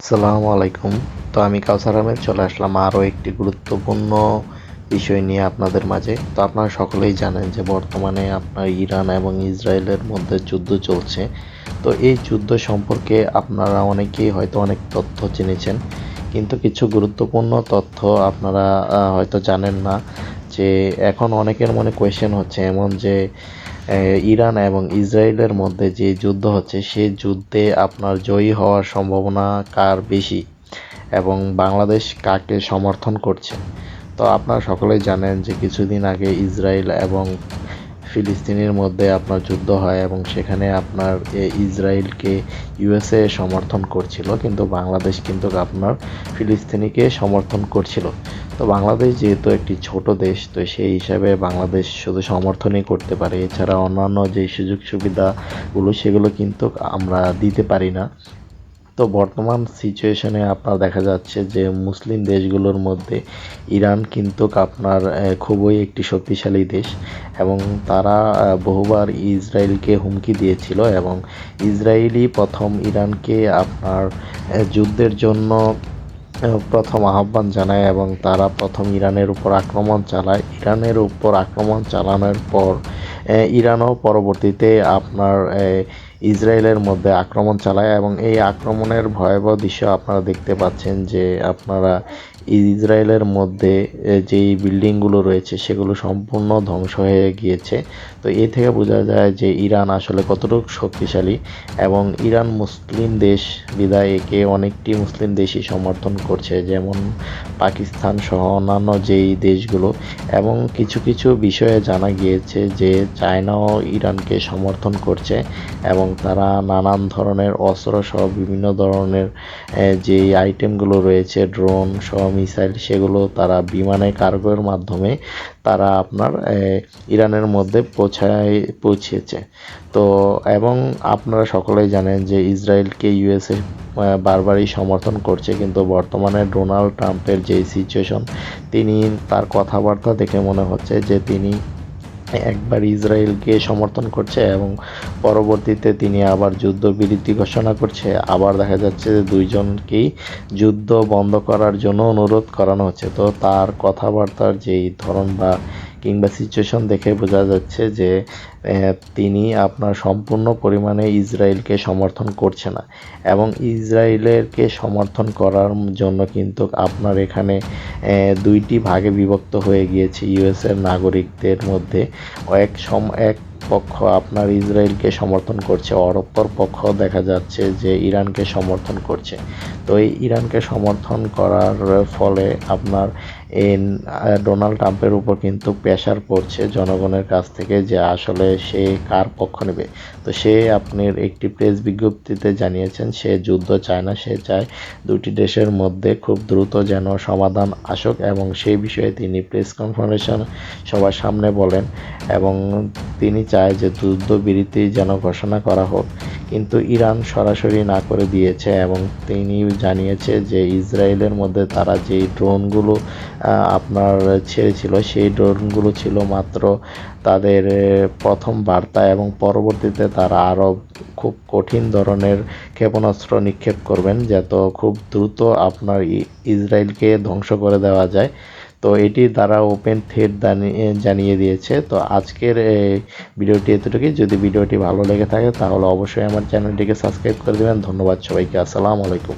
আসসালামু আলাইকুম। তো আমি কাউসার আহমেদ, চলে আসলাম আরও একটি গুরুত্বপূর্ণ বিষয় নিয়ে আপনাদের মাঝে। তো আপনারা সকলেই জানেন যে বর্তমানে আপনার ইরান এবং ইসরায়েলের মধ্যে যুদ্ধ চলছে। তো এই যুদ্ধ সম্পর্কে আপনারা অনেকেই হয়তো অনেক তথ্য জেনেছেন, কিন্তু কিছু গুরুত্বপূর্ণ তথ্য আপনারা হয়তো জানেন না। যে এখন অনেকের মনে কোয়েশ্চেন হচ্ছে এমন যে ইরান এবং ইসরায়েলের মধ্যে যে যুদ্ধ হচ্ছে সেই যুদ্ধে আপনার জয়ী হওয়ার সম্ভাবনা কার বেশি? এবং বাংলাদেশ কাকে সমর্থন করছে? তো আপনারা সকলেই জানেন যে কিছুদিন আগে ইসরায়েল এবং ফিলিস্তিনের মধ্যে আপনার যুদ্ধ হয় এবং সেখানে আপনার ইসরায়েলকে ইউএসএ সমর্থন করছিল, কিন্তু বাংলাদেশ কিন্তু আপনার ফিলিস্তিনিকে সমর্থন করছিল। তো বাংলাদেশ যেহেতু একটি ছোট দেশ, তো সেই হিসাবে বাংলাদেশ শুধু সমর্থনই করতে পারে। এছাড়া অন্যান্য যে সুযোগ সুবিধাগুলো সেগুলো কিন্তু আমরা দিতে পারি না। তো বর্তমান সিচুয়েশনে আপনার দেখা যাচ্ছে যে মুসলিম দেশগুলোর মধ্যে ইরান কিন্তু আপনার খুবই একটি শক্তিশালী দেশ এবং তারা বহুবার ইসরায়েলকে হুমকি দিয়েছিল এবং ইসরায়েলই প্রথম ইরানকে আপনার যুদ্ধের জন্য প্রথম আহ্বান জানায় এবং তারা প্রথম ইরানের উপর আক্রমণ চালায়। ইরানের উপর আক্রমণ চালানোর পর ইরানও পরবর্তীতে আপনার ইসরায়েলের মধ্যে আক্রমণ চালায় এবং এই আক্রমণের ভয়াবহ দৃশ্য আপনারা দেখতে পাচ্ছেন যে আপনারা ইসরায়েলের মধ্যে যেই বিল্ডিংগুলো রয়েছে সেগুলো সম্পূর্ণ ধ্বংস হয়ে গিয়েছে। তো এ থেকে বোঝা যায় যে ইরান আসলে কতটুকু শক্তিশালী এবং ইরান মুসলিম দেশ বিদায় একে অনেকটি মুসলিম দেশই সমর্থন করছে, যেমন পাকিস্তান সহ অন্যান্য যেই দেশগুলো। এবং কিছু কিছু বিষয়ে জানা গিয়েছে যে চায়নাও ইরানকে সমর্থন করছে এবং তারা নানান ধরনের অস্ত্র সহ বিভিন্ন ধরনের যেই আইটেমগুলো রয়েছে, ড্রোন সহ মিসাইল, সেগুলো তারা বিমানে কার্গোর মাধ্যমে তারা আপনার ইরানের মধ্যে পৌঁছায়, পৌঁছেছে। তো, এবং আপনারা সকলেই জানেন যে ইসরায়েলকে ইউএসএ বারবারই সমর্থন করছে, কিন্তু বর্তমানে ডোনাল্ড ট্রাম্পের যে সিচুয়েশন তিনি তার কথাবার্তা দেখে মনে হচ্ছে যে তিনি একবার ইসরায়েলকে সমর্থন করছে এবং পরবর্তীতে তিনি আবার যুদ্ধবিরতি ঘোষণা করছে। আবার দেখা যাচ্ছে যে দুইজনকেই যুদ্ধ বন্ধ করার জন্য অনুরোধ করানো হচ্ছে। তো তার কথাবার্তার যেই ধরন বা কিংবা সিচুয়েশন দেখে বোঝা যাচ্ছে যে তিনি আপনার সম্পূর্ণ পরিমাণে ইসরায়েলকে সমর্থন করছে না। এবং ইসরায়েলেরকে সমর্থন করার জন্য কিন্তু আপনার এখানে দুইটি ভাগে বিভক্ত হয়ে গিয়েছে। ইউএসের নাগরিকদের মধ্যে এক সম, এক পক্ষ আপনার ইসরায়েলকে সমর্থন করছে অপর পক্ষ দেখা যাচ্ছে যে ইরানকে সমর্থন করছে। তো এই ইরানকে সমর্থন করার ফলে আপনার ডোনাল্ড ট্রাম্পের উপর কিন্তু প্রেশার পড়ছে জনগণের কাছ থেকে যে আসলে সে কার পক্ষ নেবে। তো সে আপনার একটি প্রেস বিজ্ঞপ্তিতে জানিয়েছেন, সে যুদ্ধ চায় না, সে চায় দুটি দেশের মধ্যে খুব দ্রুত যেন সমাধান আসুক এবং সেই বিষয়ে তিনি প্রেস কনফারেন্সেশন সবার সামনে বলেন এবং তিনি চায় যে যুদ্ধ যুদ্ধবিরতি যেন ঘোষণা করা হোক। কিন্তু ইরান সরাসরি না করে দিয়েছে এবং তিনি জানিয়েছে যে ইসরায়েলের মধ্যে তারা যেই ড্রোনগুলো আপনার ছেড়েছিল, সেই ড্রোনগুলো ছিল মাত্র তাদের প্রথম বার্তা এবং পরবর্তীতে তারা আরও খুব কঠিন ধরনের ক্ষেপণাস্ত্র নিক্ষেপ করবেন, যাতে খুব দ্রুত আপনার ইসরায়েলকে ধ্বংস করে দেওয়া যায়। তো এটি দ্বারা ওপেন থ্রেড জানিয়ে দিয়েছে। তো আজকের ভিডিওটি এতটুকুই। যদি ভিডিওটি ভালো লেগে থাকে তাহলে অবশ্যই আমার চ্যানেলটিকে সাবস্ক্রাইব করে দেবেন। ধন্যবাদ সবাইকে। আসসালামু আলাইকুম।